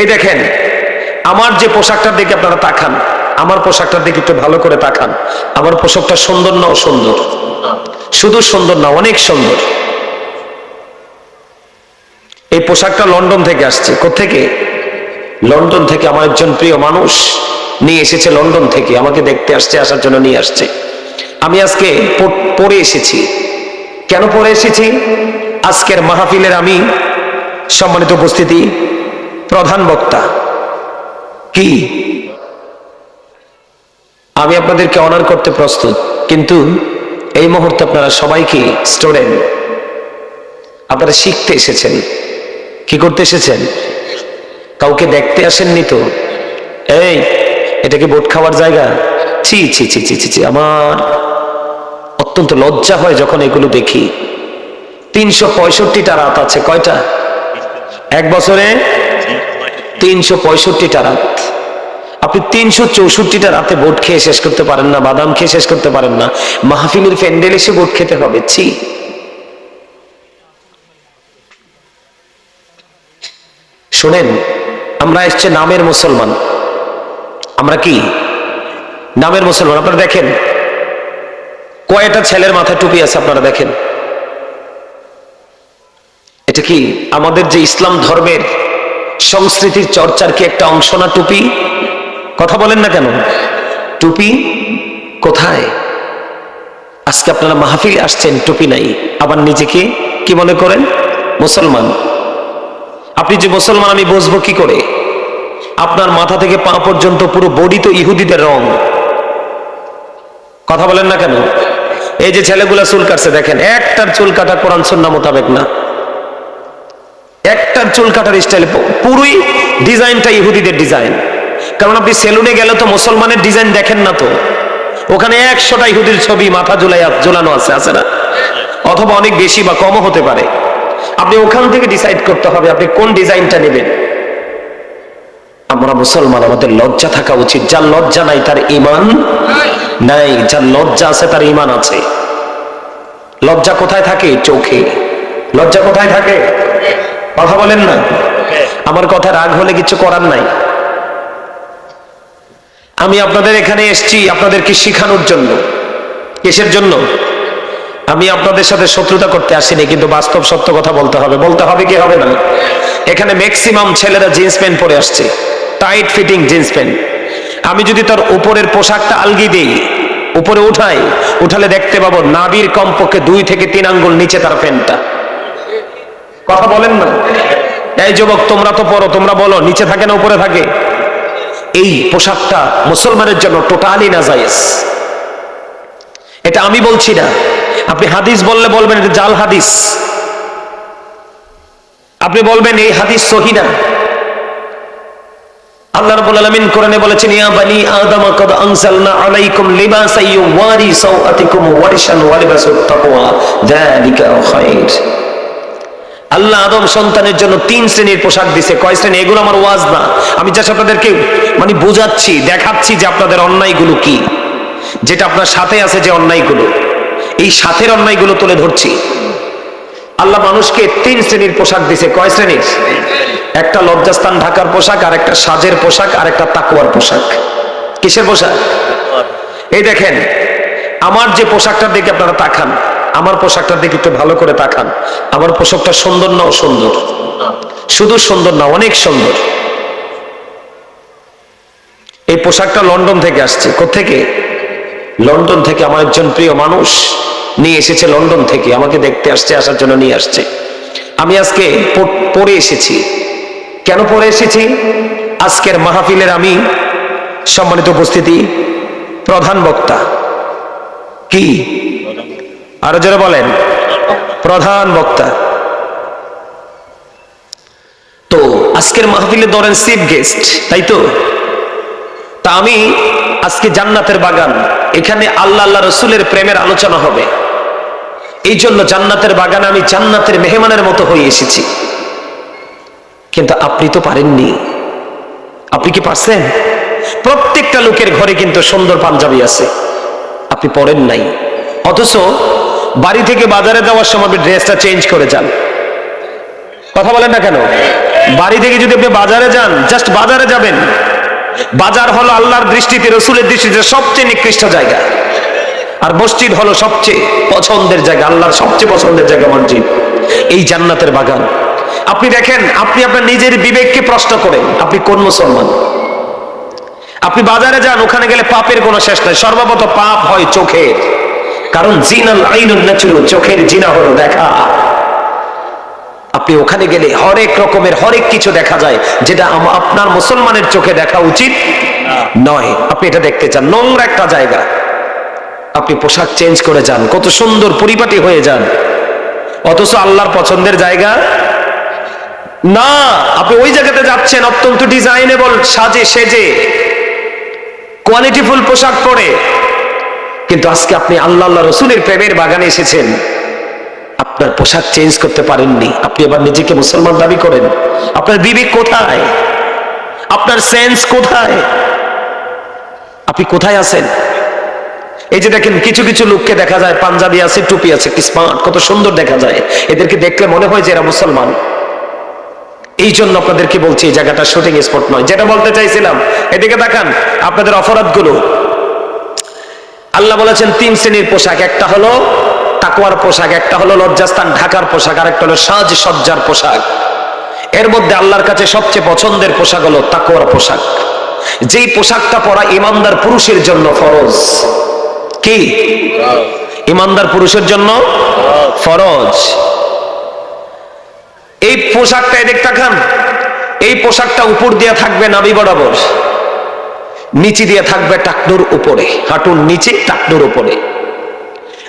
এই দেখেন, আমার যে পোশাকটার দিকে আপনারা তাকান, আমার পোশাকটার দিকে একটু ভালো করে তাকান। আমার পোশাকটা সুন্দর না সুন্দর শুধু সুন্দর না, অনেক সুন্দর। এই পোশাকটা লন্ডন থেকে আসছে। কোথেকে লন্ডন থেকে আমার একজন প্রিয় মানুষ নিয়ে এসেছে লন্ডন থেকে, আমাকে দেখতে আসছে, আসার জন্য নিয়ে আসছে। আমি আজকে পরে এসেছি। কেন পরে এসেছি? আজকের মাহফিলের আমি সম্মানিত উপস্থিতি প্রধান বক্তা। কি? আমি আপনাদেরকে অনার করতে প্রস্তুত, কিন্তু এই মুহূর্তে আপনারা সবাই কি স্টুডেন্ট আপনারা শিখতে এসেছেন। কি করতে এসেছেন? কাউকে দেখতে আসেননি তো? এই, এটা কি বোট খাওয়ার জায়গা? ছি ছি ছি ছি ছি ছি, আমার অত্যন্ত লজ্জা হয় যখন এগুলো দেখি। তিনশো পঁয়ষট্টিটা রাত আছে, কয়টা? এক বছরে তিনশো পঁয়ষট্টিটা রাত। আপনি তিনশো চৌষট্টিটা রাতে বোট খেয়ে শেষ করতে পারেন না, বাদাম খেয়ে শেষ করতে পারেন না। মাহফিলের প্যান্ডেল এসে বোট খেতে হবে, ছি। শোনেন, আমরা এসছে নামের মুসলমান। আমরা কি? নামের মুসলমান, আপনারা দেখেন। কয়টা ছেলের মাথায় টুপি আছে, আপনারা দেখেন। এটা কি আমাদের যে ইসলাম ধর্মের সংস্কৃতির চর্চার কি একটা অংশ না টুপি? কথা বলেন না কেন? টুপি কোথায়? আজকে আপনারা মাহফিলে আসছেন, টুপি নাই। আবার নিজেকে কি মনে করেন? মুসলমান। আপনি যে মুসলমান, আমি বুঝব কি করে? আপনার মাথা থেকে পা পর্যন্ত পুরো বডি তো ইহুদিদের রং। কথা বলেন না কেন? এই যে ছেলেগুলা চুল কাটছে, দেখেন, একটার চুল কাটা কোরআন সন্না মোতাবেক না। একটার চুল কাটার স্টাইল পুরোই ডিজাইনটা ইহুদিদের ডিজাইন কারণ আপনি সেলুনে গেলে তো মুসলমানের ডিজাইন দেখেন না তো। ওখানে একশোটা ইহুদির ছবি, মাথা ঝুলাই ঝোলানো আছে আছে না? অথবা অনেক বেশি বা কমও হতে পারে। আপনি ওখান থেকে ডিসাইড করতে হবে আপনি কোন ডিজাইনটা নেবেন। আমরা মুসলমান, আমাদের লজ্জা থাকা উচিত। যার লজ্জা নাই, তার ইমান নাই। যার লজ্জা আছে, তার ইমান আছে। লজ্জা কোথায় থাকে? চোখে। লজ্জা কোথায় থাকে? কথা বলেন না। আমার কথা রাগ হলে কিছু করার নাই। আমি আপনাদের এখানে এসেছি আপনাদেরকে শিখানোর জন্য। কিসের জন্য? আমি আপনাদের সাথে শত্রুতা করতে আসিনি কিন্তু বাস্তব সত্য কথা বলতে হবে। বলতে হবে কি হবে না? এখানে ম্যাক্সিমাম ছেলেরা জিন্স প্যান্ট পরে আসছে। টাইট ফিটিং জিন্স প্যান্ট আমি যদি তার উপরের পোশাকটা আলগি দেই উপরে উঠাই উঠালে দেখতে পাবো নাবির কমপক্ষে দুই থেকে তিন আঙ্গুল নিচে তার প্যান্টটা কথা বলেন না। এই যুবক, তোমরা তো পড়ো, তোমরা বলো, নিচে থাকে না, উপরে থাকে? এই পোশাকটা মুসলমানের জন্য টোটালি না এটা আমি বলছি না। আপনি হাদিস বললে বলবেন, এটা জাল হাদিস। আপনি বলবেন, এই হাদিস সহি না। আল্লাহ রাব্বুল আলামিন কোরআনে বলেছেন, ইয়া বানি আদম, কদ আনজালনা আলাইকুম ইউওয়ারি সাওআতিকুম তাকওয়া। যালিকা খায়র আল্লাহ আদম সন্তানের জন্য তিন শ্রেণির পোশাক দিছে। কয় শ্রেণি? এগুলো আমার ওয়াজ না। আমি জাস্ট আপনাদেরকে মানে বোঝাচ্ছি, দেখাচ্ছি যে আপনাদের অন্যায়গুলো কি, যেটা আপনার সাথে আছে যে অন্যায়গুলো, এই সাথের অন্যায়গুলো তুলে ধরছি। আল্লাহ মানুষকে তিন শ্রেণির পোশাক দিছে। কয় শ্রেণির? একটা লজ্জাস্থান ঢাকার পোশাক, আর একটা সাজের পোশাক, আর একটা তাকুয়ার পোশাক। কিসের পোশাক? এই দেখেন, আমার যে পোশাকটার দিকে আপনারা তাকান আমার পোশাকটার দিকে একটু ভালো করে তাকান। আমার পোশাকটা সুন্দর না সুন্দর শুধু সুন্দর না, অনেক সুন্দর। এই পোশাকটা লন্ডন থেকে আসছে। কোথেকে লন্ডন থেকে আমার একজন প্রিয় মানুষ নিয়ে এসেছে লন্ডন থেকে। আমাকে দেখতে আসছে, আসার জন্য নিয়ে আসছে। আমি আজকে পরে এসেছি। কেন পরে এসেছি? আজকের মাহফিলের আমি সম্মানিত উপস্থিতি প্রধান বক্তা। কি? আরও যারা বলেন। প্রধান বক্তা। তো আজকের মাহফিলে ধরেন চিফ গেস্ট তাই তো? তা আমি আজকে জান্নাতের বাগান, এখানে আল্লাহ আল্লাহ রসুলের প্রেমের আলোচনা হবে। এই জন্য জান্নাতের বাগানে আমি জান্নাতের মেহমানের মতো হয়ে এসেছি। কিন্তু আপনি তো পারেননি। আপনি কি পারছেন? প্রত্যেকটা লোকের ঘরে কিন্তু সুন্দর পাঞ্জাবি আছে। আপনি পড়েন নাই। অথচ বাড়ি থেকে বাজারে যাওয়ার সময় আপনি ড্রেসটা চেঞ্জ করে যান। কথা বলেন না কেন? বাড়ি থেকে যদি আপনি বাজারে যান জাস্ট বাজারে যাবেন, বাজার হলো আল্লাহর দৃষ্টিতে, রসুলের দৃষ্টিতে সবচেয়ে নিকৃষ্ট জায়গা। আর মসজিদ হলো সবচেয়ে পছন্দের জায়গা, আল্লাহর সবচেয়ে পছন্দের জায়গা মসজিদ। এই জান্নাতের বাগান। আপনি দেখেন, আপনি আপনার নিজের বিবেককে প্রশ্ন করেন, আপনি কোন মুসলমান? আপনি বাজারে যান, ওখানে গেলে পাপের কোনো শেষ নাই, সর্বপ্রথম পাপ হয় চোখের। কারণ জিনাল আইনুল নাচুরু চোখের জিনা হলো দেখা। আপনি ওখানে গেলে হরেক রকমের হরেক কিছু দেখা যায়, যেটা আপনার মুসলমানের চোখে দেখা উচিত নয়। আপনি এটা দেখতে চান, নোংরা একটা জায়গা। আপনি পোশাক চেঞ্জ করে যান, কত সুন্দর পরিপাটি হয়ে যান। অথচ আল্লাহর পছন্দের জায়গা? না, আপনি ওই জায়গাতে যাচ্ছেন, অত্যন্ত ডিজাইনেবল সাজে সেজে। কোয়ালিটিফুল পোশাক পরে। কিন্তু আজকে আপনি আল্লাহ আল্লাহ রসুলের প্রেমের বাগানে এসেছেন। আপনার পোশাক চেঞ্জ করতে পারেননি। আপনি আবার নিজেকে মুসলমান দাবি করেন। আপনার বিবেক কোথায়? আপনার সেন্স কোথায়? আপনি কোথায় আছেন? এই যে দেখেন, কিছু কিছু লোককে দেখা যায়, পাঞ্জাবি আছে, টুপি আছে স্মার্ট কত সুন্দর দেখা যায়। এদেরকে দেখলে মনে হয় যে এরা মুসলমান। এই জন্য আপনাদেরকে বলছি, এই জায়গাটা শুটিং স্পট নয়। যেটা বলতে চাইছিলাম, এদিকে দেখান আপনাদের অপরাধগুলো। আল্লাহ বলেছেন তিন শ্রেণির পোশাক, একটা হলো তাকুয়ার পোশাক, একটা হলো লজ্জাস্থান, ঢাকার পোশাক আর একটা হলো সাজ সজ্জার পোশাক। এর মধ্যে আল্লাহর কাছে সবচেয়ে পছন্দের পোশাক হলো তাকুয়ার পোশাক। যেই পোশাকটা পরা ইমানদার পুরুষের জন্য ফরজ। কি? ইমানদার পুরুষের জন্য ফরজ। এই পোশাকটা এদিক তাকান এই পোশাকটা উপর দিয়ে থাকবে নাবি বরাবর। নিচে দিয়ে থাকবে টাকনুর উপরে, হাঁটুর নিচে টাকনুর উপরে।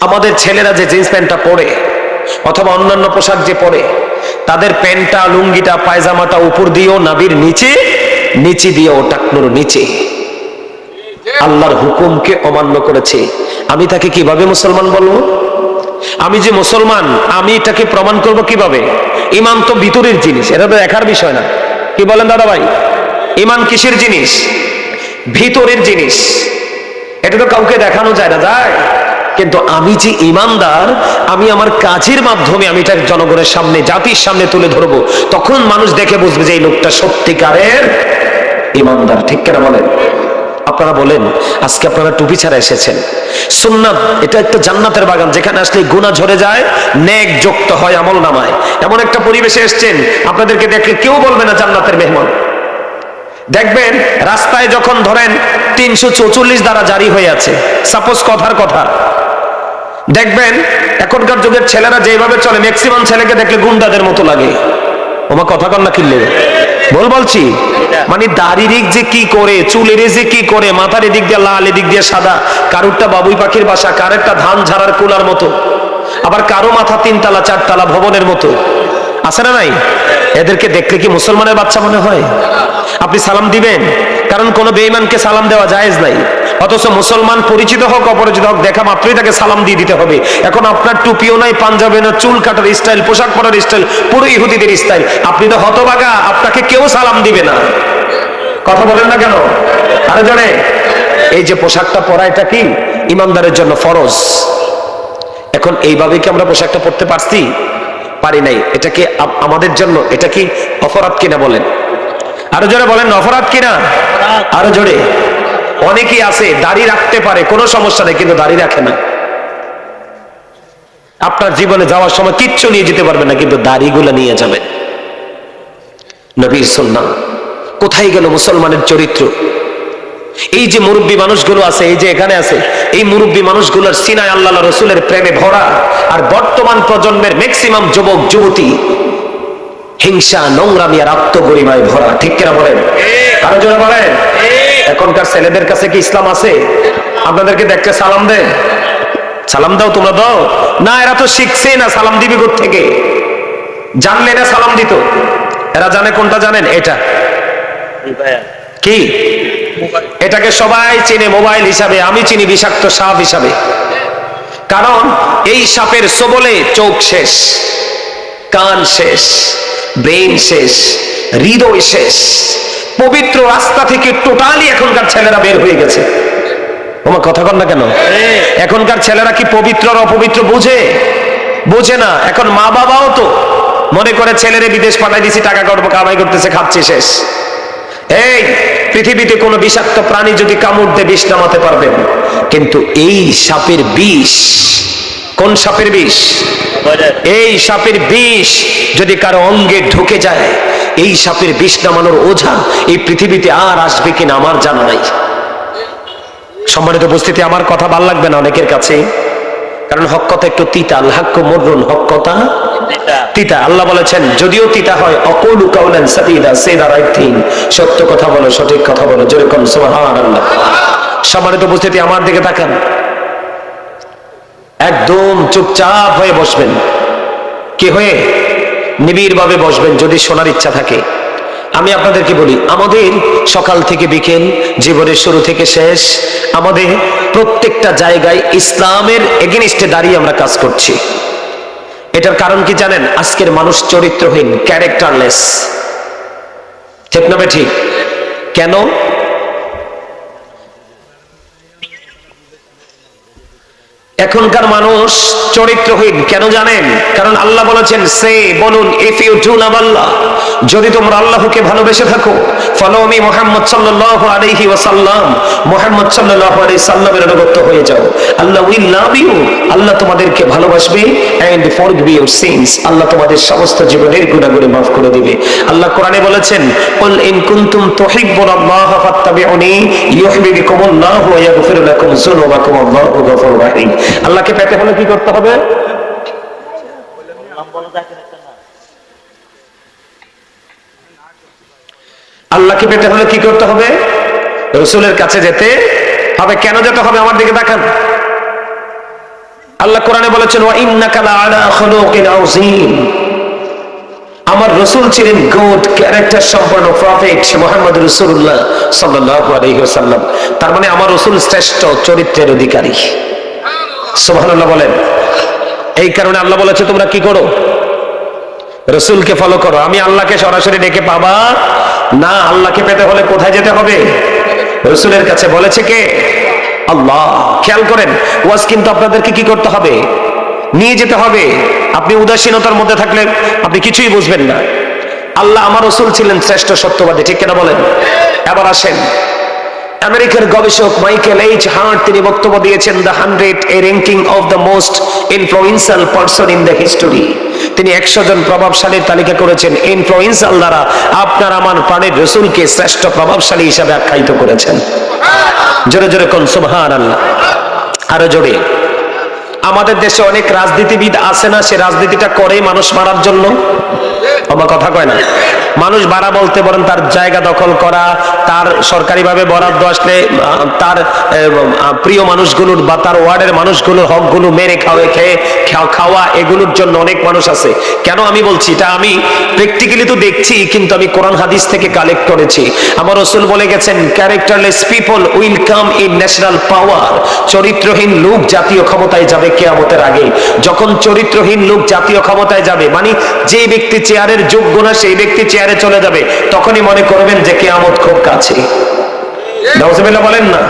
আমাদের ছেলেরা যে জিন্স প্যান্টটা পরে, অথবা অন্যান্য পোশাক যে পরে, তাদের প্যান্টটা, লুঙ্গিটা, পায়জামাটা উপর দিয়েও নাবির নিচে নিচে দিয়েও টাকনুর নিচে। আল্লাহর হুকুমকে অমান্য করেছে। আমি তাকে কীভাবে মুসলমান বলব? আমি যে মুসলমান, আমি এটাকে প্রমাণ করব কীভাবে? ইমান তো ভিতরের জিনিস, এটা তো দেখার বিষয় না। কি বলেন দাদা ভাই ইমান কিসের জিনিস? ভিতরের জিনিস। এটা তো কাউকে দেখানো যায় না, যায়। কিন্তু আমি যে ইমানদার, আমি আমার কাজের মাধ্যমে আমি এটা জনগণের সামনে, জাতির সামনে তুলে ধরবো, তখন মানুষ দেখে বুঝবে যে এই লোকটা সত্যিকারের ইমানদার। ঠিক কেনা বলেন? আপনারা বলেন, আজকে আপনারা টুপি ছাড়া এসেছেন। সুন্নাত, এটা একটা জান্নাতের বাগান, যেখানে আসলে গুণা ঝরে যায়, নেক যুক্ত হয় আমল নামায়। এমন একটা পরিবেশে এসেছেন, আপনাদেরকে দেখলে কেউ বলবে না জান্নাতের মেহমান। দেখবেন, রাস্তায় যখন ধরেন তিনশো চৌচল্লিশ দ্বারা জারি হয়ে আছে সাপোজ কথার কথা। দেখবেন, এখনকার যুগের ছেলেরা যেভাবে চলে ম্যাক্সিমাম ছেলেকে দেখলে গুন্ডাদের মতো লাগে। ওমা, কথা কন না কিনলে বল বলছি মানে দাড়ির দিক যে কি করে, চুলের যে কি করে, মাথার এদিক দিয়ে লাল, এদিক দিয়ে সাদা, কারুরটা বাবুই পাখির বাসা, কারেরটা ধান ঝাড়ার কুলার মতো। আবার কারও মাথা তিনতলা, চারতলা ভবনের মতো। আছে না নাই? এদেরকে দেখলে কি মুসলমানের বাচ্চা মনে হয়? আপনি সালাম দিবেন, কারণ কোন বেঈমানকে সালাম দেওয়া জায়েজ নাই। অথচ মুসলমান পরিচিত হোক, অপরিচিত হোক, দেখা মাত্রই তাকে সালাম দিয়ে দিতে হবে। এখন আপনার টুপিও নাই পাঞ্জাবে না, চুল কাটার স্টাইল পোশাক পরার স্টাইল পুরো ইহুদিদের স্টাইল আপনি তো হতবাগা আপনাকে কেউ সালাম দিবে না। কথা বলেন না কেন? আরে জানে, এই যে পোশাকটা পরা, এটা কি? ইমানদারের জন্য ফরজ। এখন এইভাবে কি আমরা পোশাকটা পরতে পারছি? পারি নাই। এটা কি আমাদের জন্য? এটা কি অপরাধ কিনা বলেন? আরও জোরে বলেন, অপরাধ কিনা? আরও জোরে। অনেকেই আছে, দাড়ি রাখতে পারে, কোনো সমস্যা নেই, কিন্তু দাড়ি রাখে না। আপনার জীবনে যাওয়ার সময় কিচ্ছু নিয়ে যেতে পারবেন না, কিন্তু দাড়িগুলো নিয়ে যাবেন নবীর সুন্নাহ। কোথায় গেল মুসলমানের চরিত্র? এই যে মুরব্বী মানুষগুলো আছে এই যে এখানে আছে এই মুরব্বী মানুষগুলোর সিনায় আল্লাহ রসুলের প্রেমে ভরা আর বর্তমান প্রজন্মের ম্যাক্সিমাম যুবক যুবতী হিংসা নোংরামি আর আত্মগরিমায় ভরা ঠিক কিনা বলেন? আরও জোরে বলেন? এখনকার ছেলেদের কাছে কি ইসলাম আছে? আপনাদেরকে দেখতে সালাম দেন। সালাম দাও তোমরা দাও। না এরা তো শিখছে না সালাম দিবি থেকে? জানলে না সালাম দিত। এরা জানে কোনটা জানেন? এটা। কি? এটাকে সবাই চিনে মোবাইল হিসাবে আমি চিনি বিষাক্ত সাপ হিসাবে। কারণ এই সাপের সবলে চোখ শেষ কান শেষ ব্রেন শেষ হৃদয় শেষ। পবিত্র রাস্তা থেকে টোটালি এখনকার ছেলেরা বের হয়ে গেছে। তোমার কথা কন না কেন? এখনকার ছেলেরা কি পবিত্র আর অপবিত্র বুঝে? বোঝে না এখন মা বাবাও তো। মনে করে ছেলেরে বিদেশ পাঠাই দিছি টাকা কামাই করতেছে খাচ্ছে শেষ। এই পৃথিবীতে কোনো বিষাক্ত প্রাণী যদি কামড় দিয়ে, বিষ নামাতে পারবেন কিন্তু এই সাপের বিষ, কোন সাপের বিষ? এই সাপের বিষ যদি কারও অঙ্গে ঢুকে যায়, এই সাপের বিষ নামানোর ওঝা এই পৃথিবীতে আর আসবে কিনা আমার জানা নাই। সম্মানিত উপস্থিতি, আমার কথা ভালো লাগবে না অনেকের কাছে। কারণ হক কথা একটু তিতাল আল্লাহ মরুন হক কথা তিতা। আল্লাহ বলেছেন, যদিও তিতা হয়, অকৌলু কাউলেন সাদিদা, সে দা রাইট থিং সত্য কথা বলো, সঠিক কথা বলো, যেরকম সুবহানাল্লাহ। সম্মানিত উপস্থিতি, আমার দিকে তাকান। একদম চুপচাপ হয়ে বসবেন। কি হয়ে? নিবিড় ভাবে বসবেন, যদি শোনার ইচ্ছা থাকে। আমি আপনাদেরকে বলি, আমাদের সকাল থেকে বিকেল, জীবনের শুরু থেকে শেষ, আমাদের প্রত্যেকটা জায়গায় ইসলামের এগেনিস্টে দাঁড়িয়ে আমরা কাজ করছি। এটার কারণ কি জানেন? আজকের মানুষ চরিত্রহীন ক্যারেক্টারলেস ঠিক না ঠিক? কেন? এখনকার মানুষ চরিত্রহীন, কেন জানেন? কারণ আল্লাহ বলেছেন, সে বলুন if you do love Allah যদি তোমরা আল্লাহকে ভালোবেসে থাকো ফলো মি মোহাম্মদ সাল্লাল্লাহু আলাইহি ওয়াসাল্লাম মোহাম্মদ সাল্লাল্লাহু আলাইহি সাল্লামের অনুগত হয়ে যাও। আল্লাহ উইল লাভ ইউ আল্লাহ তোমাদেরকে ভালোবাসবে and forgive your sins Allah তোমাদের সমস্ত জীবনের গুনাহগুলো মাফ করে দিবে। আল্লাহ কোরআনে বলেছেন, কুল ইন কুনতুম তুহিব্বুনাল্লাহ ফাত্তাবিউনি ইউহিব্বুকুমুল্লাহু ওয়া ইয়াগফির লাকুম যুনুবাকুম আল্লাহু গফুরুর রাহিম। আল্লাহকে পেতে হলে কি করতে হবে? আল্লাহকে পেতে হলে কি করতে হবে? রসুলের কাছে যেতে হবে। কেন যেতে হবে? আমার দিকে দেখান আল্লাহ কোরআনে বলেছেন, ওয়া ইন্নাকা লাআলা খুলুকিন আযীম। আমার রসুল ছিলেন গুড ক্যারেক্টার সম্পন্ন প্রফেট মোহাম্মদ রসুল্লাহ সাল্লাল্লাহু আলাইহি তার মানে আমার রসুল শ্রেষ্ঠ চরিত্রের অধিকারী। সুবহানাল্লাহ বলেন। এই কারণে আল্লাহ বলেছে, তোমরা কি করো? রসুলকে ফলো করো। আমি আল্লাহকে সরাসরি ডেকে পাবা? না, আল্লাহকে পেতে হলে কোথায় যেতে হবে? রসুলের কাছে বলেছে কে? আল্লাহ। খেয়াল করেন, ওয়াজ কিন্তু আপনাদেরকে কি করতে হবে? নিয়ে যেতে হবে। আপনি উদাসীনতার মধ্যে থাকলে আপনি কিছুই বুঝবেন না। আল্লাহ আমার রসুল ছিলেন শ্রেষ্ঠ সত্যবাদী, ঠিক কেনা বলেন? এবার আসেন। আমেরিকার গবেষক মাইকেল এইচ হার্ট তিনি বক্তব্য দিয়েছেন, the hundred a ranking of the most influential person in the history. তিনি একশো জন প্রভাবশালীর তালিকা করেছেন ইনফ্লুয়েন্সিয়াল দ্বারা আপনার, আমার প্রাণের রসুলকে শ্রেষ্ঠ প্রভাবশালী হিসাবে আখ্যায়িত করেছেন। জোরে জোরে কোন সুবহান আল্লাহ আরও জোরে। আমাদের দেশে অনেক রাজনীতিবিদ আছে না, সে রাজনীতিটা করে মানুষ মারার জন্য। আমার কথা কয় না। মানুষ বাড়া বলতে বলেন, তার জায়গা দখল করা, তার সরকারিভাবে বরাদ্দ আসলে, তার প্রিয় মানুষগুলোর বা তার ওয়ার্ডের মানুষগুলোর হকগুলো মেরে খাওয়া, খেয়ে খাওয়া- খাওয়া, এগুলোর জন্য অনেক মানুষ আছে। কেন আমি বলছি? এটা আমি প্র্যাকটিক্যালি তো দেখছি, কিন্তু আমি কোরআন হাদিস থেকে কালেক্ট করেছি। আমার রসুল বলে গেছেন characterless people will come in national power চরিত্রহীন লোক জাতীয় ক্ষমতায় যাবে কেয়ামতের আগে। যখন চরিত্রহীন লোক জাতীয় ক্ষমতায় যাবে মানে যে ব্যক্তি চেয়ারের যোগ্য না, সেই ব্যক্তি চেয়ারে চলে যাবে। তখনই মনে করবেন যে কেয়ামত খুব কাছে। বলেন না।